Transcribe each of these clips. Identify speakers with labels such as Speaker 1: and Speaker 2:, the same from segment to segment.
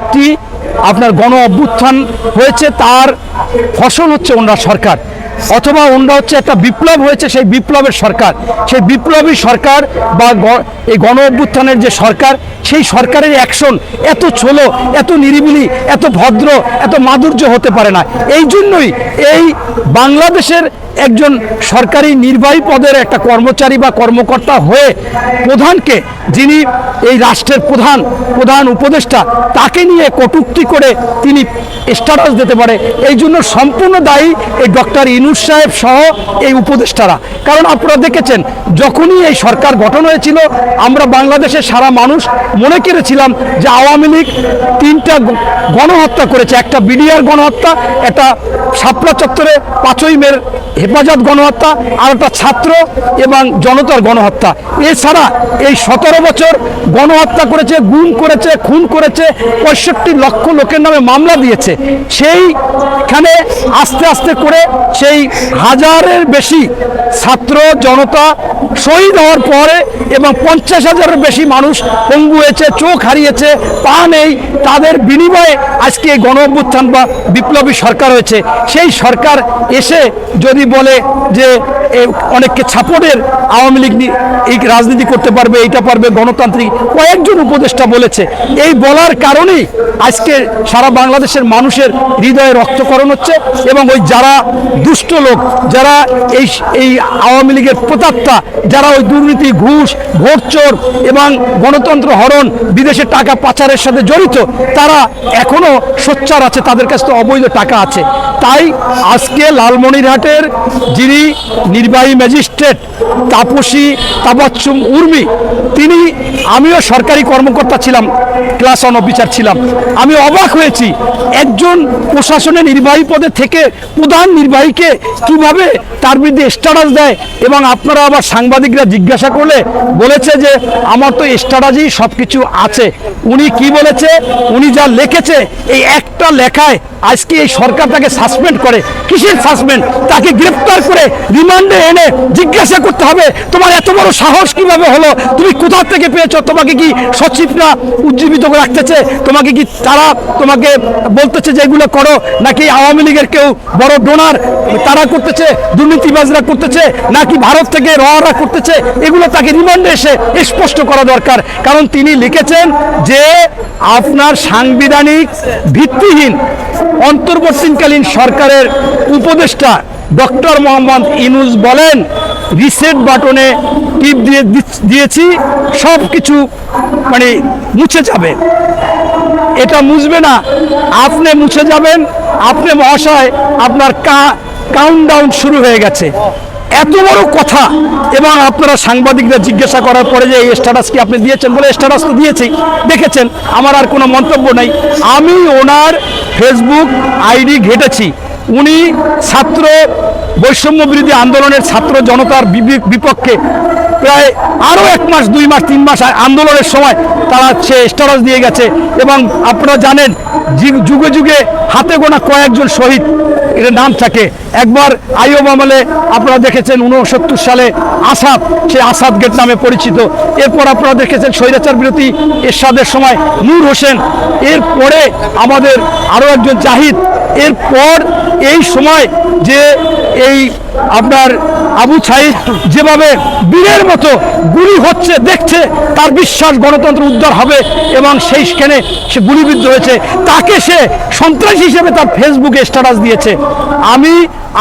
Speaker 1: একটি আপনার গণ অভ্যুত্থান হয়েছে, তার ফসল হচ্ছে ওনার সরকার। অথবা ওনরা হচ্ছে একটা বিপ্লব হয়েছে, সেই বিপ্লবের সরকার। সেই বিপ্লবী সরকার বা এই গণ অভ্যুত্থানের যে সরকার, সেই সরকারের অ্যাকশন এত ছোলো, এত নিরিবিলি, এত ভদ্র, এত মাধুর্য হতে পারে না। এই জন্যই এই বাংলাদেশের একজন সরকারি নির্বাহী পদের একটা কর্মচারী বা কর্মকর্তা হয়ে প্রধানকে, যিনি এই রাষ্ট্রের প্রধান প্রধান উপদেষ্টা, তাকে নিয়ে কটূক্তি করে তিনি স্ট্যাটাস দিতে পারে। এই জন্য সম্পূর্ণ দায়ী এই ডক্টর ইনুস সাহেব সহ এই উপদেষ্টারা। কারণ আপনারা দেখেছেন, যখনই এই সরকার গঠন হয়েছিল, আমরা বাংলাদেশের সারা মানুষ মনে করেছিলাম যে আওয়ামী লীগ তিনটা গণহত্যা করেছে। একটা বিডিআর গণহত্যা, একটা শাপলা চত্বরে পাঁচই মের হেফাজত গণহত্যা আর একটা ছাত্র এবং জনতার গণহত্যা। এছাড়া এই সতেরো বছর গণহত্যা করেছে, গুম করেছে, খুন করেছে, পঁয়ষট্টি লক্ষ লোকের নামে মামলা দিয়েছে। সেইখানে আস্তে আস্তে করে সেই হাজারের বেশি ছাত্র, জনতা শহীদ হওয়ার পরে এবং পঞ্চাশ হাজারের বেশি মানুষ পঙ্গু হয়েছে, চোখ হারিয়েছে, পা নেই, তাদের বিনিময়ে আজকে এই গণ অভ্যুত্থান বা বিপ্লবী সরকার হয়েছে। সেই সরকার এসে যদি বলে যে অনেককে ছাপড়ের আওয়ামী লীগ এই রাজনীতি করতে পারবে, এইটা পারবে, গণতান্ত্রিক, কয়েকজন উপদেষ্টা বলেছে। এই বলার কারণেই আজকে সারা বাংলাদেশের মানুষের হৃদয়ে রক্তকরণ হচ্ছে এবং ওই যারা দুষ্ট লোক, যারা এই এই আওয়ামী লীগের প্রতাত্তা যারা ওই দুর্নীতি, ঘুষ ভোট চোর এবং গণতন্ত্র হরণ, বিদেশে টাকা পাচারের সাথে জড়িত, তারা এখনও সোচ্চার আছে, তাদের কাছে তো অবৈধ টাকা আছে। তাই আজকে লালমনিরহাটের যিনি নির্বাহী ম্যাজিস্ট্রেট তাপসী তাবাচ্চুম উর্মি, তিনি আমিও সরকারি কর্মকর্তা ছিলাম, ক্লাস ওয়ান অফিসার ছিলাম। আমি অবাক হয়েছি, একজন প্রশাসনের নির্বাহী পদে থেকে প্রধান নির্বাহীকে কীভাবে তার বিরুদ্ধে স্ট্যাটাস দেয় এবং আপনারা আবার সাংবাদিকরা জিজ্ঞাসা করলে বলেছে যে, আমার তো স্ট্যাটাসই সব কিছু আছে। উনি কি বলেছে? উনি যা লিখেছে, এই একটা লেখায় আজকে এই সরকার তাকে সাসপেন্ড করে। কিসের সাসপেন্ড তাকে গ্রেপ্তার করে রিমান্ডে এনে জিজ্ঞাসা করতে হবে, তোমার এত বড় সাহস কীভাবে হলো? তুমি কোথা থেকে পেয়েছ? তোমাকে কি সচিবরা উজ্জীবিত রাখতেছে? তোমাকে কি তারা তোমাকে বলতেছে যে এগুলো করো? নাকি আওয়ামী লীগের কেউ বড় ডোনার তারা করতেছে? দুর্নীতিবাজরা করতেছে? নাকি ভারত থেকে রওয়ারা করতেছে, এগুলো তাকে রিমান্ডে এসে স্পষ্ট করা দরকার। কারণ তিনি লিখেছেন যে আপনার সাংবিধানিক ভিত্তিহীন, অন্তর্বর্তীকালীন সরকারের উপদেষ্টা ডক্টর মোহাম্মদ ইনুস বলেন রিসেট বাটনে টিপ দিয়ে দিয়েছি সব কিছু মানে মুছে যাবে। এটা মুছবে না, আপনি মুছে যাবেন, আপনি মহাশয়, আপনার কা কাউন্টডাউন শুরু হয়ে গেছে। এত বড় কথা। এবং আপনারা সাংবাদিকরা জিজ্ঞাসা করার পরে যে এই স্ট্যাটাস কি আপনি দিয়েছেন বলে স্ট্যাটাস তো দিয়েছি দেখেছেন, আমার আর কোনো মন্তব্য নেই। আমি ওনার ফেসবুক আইডি ঘেটেছি। উনি ছাত্র বৈষম্য বিরোধী আন্দোলনের ছাত্র জনতার বিপক্ষে প্রায় আরও এক মাস, দুই মাস, তিন মাস আন্দোলনের সময় তারা সে স্ট্যাটাস দিয়ে গেছে। এবং আপনারা জানেন যুগে যুগে হাতে গোনা কয়েকজন শহীদ এর নাম থাকে। একবার আইয়ব আমলে আপনারা দেখেছেন উনসত্তর সালে আসাদ, সে আসাদ গেট নামে পরিচিত। এরপর আপনারা দেখেছেন স্বৈরাচার বিরতি এরশাদের সময় নূর হোসেন। এরপরে আমাদের আরও একজন জাহিদ। এরপর এই সময় যে এই আপনার আবু সাইদ যেভাবে বীরের মতো গুলি হচ্ছে, দেখছে, তার বিশ্বাস গণতন্ত্র উদ্ধার হবে এবং সেই সেইখানে সে গুলিবিদ্ধ হয়েছে। তাকে সে সন্ত্রাসী হিসেবে তার ফেসবুকে স্ট্যাটাস দিয়েছে। আমি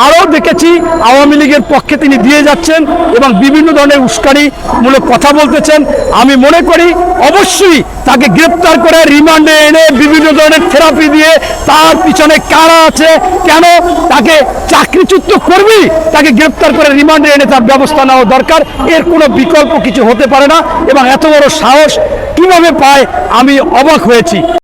Speaker 1: আরও দেখেছি আওয়ামী লীগের পক্ষে তিনি দিয়ে যাচ্ছেন এবং বিভিন্ন ধরনের উস্কানিমূলক কথা বলতেছেন। আমি মনে করি অবশ্যই তাকে গ্রেপ্তার করে রিমান্ডে এনে বিভিন্ন ধরনের থেরাপি দিয়ে তার পিছনে কারা আছে, কেন তাকে চাকরিচ্যুত করবি তাকে গ্রেপ্তার করে রিমান্ডে এনে তার ব্যবস্থা নেওয়া দরকার, এর কোনো বিকল্প কিছু হতে পারে না। এবং এত বড় সাহস কীভাবে পায় আমি অবাক হয়েছি।